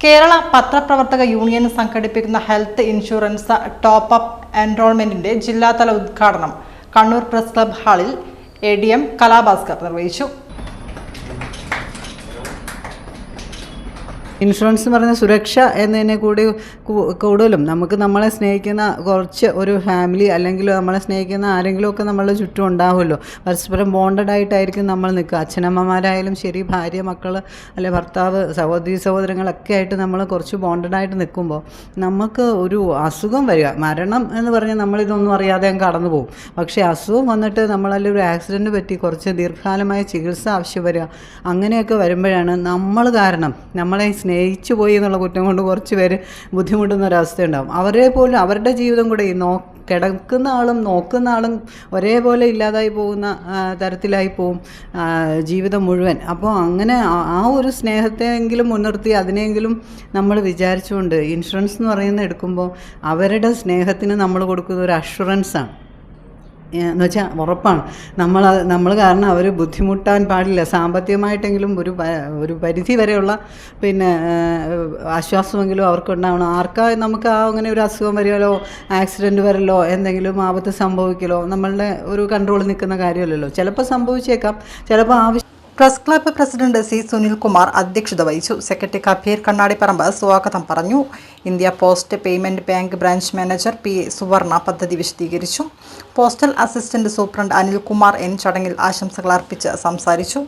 കേരള പത്രപ്രവർത്തക യൂണിയൻ സംഘടിപ്പിക്കുന്ന health insurance top up എൻറോൾമെന്റിന്റെ ജില്ലാതല ഉദ്ഘാടനം കണ്ണൂർ പ്രസ് ക്ലബ് ഹാളിൽ എ ഡി എം കലാഭാസ്കർ നിർവഹിച്ചു ഇൻഷുറൻസ് എന്ന് പറയുന്ന സുരക്ഷ എന്നതിനെ കൂടി കൂടുതലും നമുക്ക് നമ്മളെ സ്നേഹിക്കുന്ന കുറച്ച് ഒരു ഫാമിലി അല്ലെങ്കിൽ നമ്മളെ സ്നേഹിക്കുന്ന ആരെങ്കിലും ഒക്കെ നമ്മളുടെ ചുറ്റും ഉണ്ടാവുമല്ലോ. പരസ്പരം ബോണ്ടഡ് ആയിട്ടായിരിക്കും നമ്മൾ നിൽക്കുക. അച്ഛനമ്മമാരായാലും ശരി ഭാര്യ മക്കൾ അല്ലെ ഭർത്താവ് സഹോദരി സഹോദരങ്ങളൊക്കെ ആയിട്ട് നമ്മൾ കുറച്ച് ബോണ്ടഡ് ആയിട്ട് നിൽക്കുമ്പോൾ നമുക്ക് ഒരു അസുഖം വരിക. മരണം എന്ന് പറഞ്ഞാൽ നമ്മളിതൊന്നും അറിയാതെ അങ്ങ് കടന്നു പോകും. പക്ഷേ അസുഖം വന്നിട്ട് നമ്മളതിൽ ഒരു ആക്സിഡന്റ് പറ്റി കുറച്ച് ദീർഘകാലമായ ചികിത്സ ആവശ്യം വരിക അങ്ങനെയൊക്കെ വരുമ്പോഴാണ് നമ്മൾ കാരണം. നമ്മളെ സ്നേഹിച്ചു പോയി എന്നുള്ള കുറ്റം കൊണ്ട് കുറച്ച് പേര് ബുദ്ധിമുട്ടുന്ന ഒരവസ്ഥയുണ്ടാകും അവരെ പോലും അവരുടെ ജീവിതം കൂടെ ഈ നോ കിടക്കുന്ന ആളും നോക്കുന്ന ആളും ഒരേപോലെ ഇല്ലാതായി പോകുന്ന തരത്തിലായി പോവും ജീവിതം മുഴുവൻ. അപ്പോൾ അങ്ങനെ ആ- ഒരു സ്നേഹത്തെയെങ്കിലും മുൻനിർത്തി അതിനെങ്കിലും നമ്മൾ വിചാരിച്ചുകൊണ്ട് ഇൻഷുറൻസ് എന്ന് പറയുന്നത് എടുക്കുമ്പോൾ അവരുടെ സ്നേഹത്തിന് നമ്മൾ കൊടുക്കുന്ന ഒരു അഷുറൻസാണ് എന്ന് വെച്ചാൽ ഉറപ്പാണ്. നമ്മൾ നമ്മൾ കാരണം അവർ ബുദ്ധിമുട്ടാൻ പാടില്ല. സാമ്പത്തികമായിട്ടെങ്കിലും ഒരു ഒരു പരിധി വരെയുള്ള പിന്നെ ആശ്വാസമെങ്കിലും അവർക്കുണ്ടാവണം. ആർക്കാ നമുക്ക് ആ അങ്ങനെ ഒരു അസുഖം വരികയോ ആക്സിഡന്റ് വരലോ എന്തെങ്കിലും ആപത്ത് സംഭവിക്കലോ നമ്മളുടെ ഒരു കൺട്രോളിൽ നിൽക്കുന്ന കാര്യമല്ലല്ലോ. ചിലപ്പോൾ സംഭവിച്ചേക്കാം. ചിലപ്പോൾ ആവശ്യം press club president C Sunilkumar അധ്യക്ഷത വഹിച്ചു. സെക്രട്ടറി കബീർ കണ്ണാടിപ്പറമ്പ് സ്വാഗതം പറഞ്ഞു. India post payment bank branch manager P Suvarna പദ്ധതി വിശദീകരിച്ചു. Postal assistant superintendent Anilkumar N ചടങ്ങിൽ ആശംസകൾ അർപ്പിച്ച് സംസാരിച്ചു.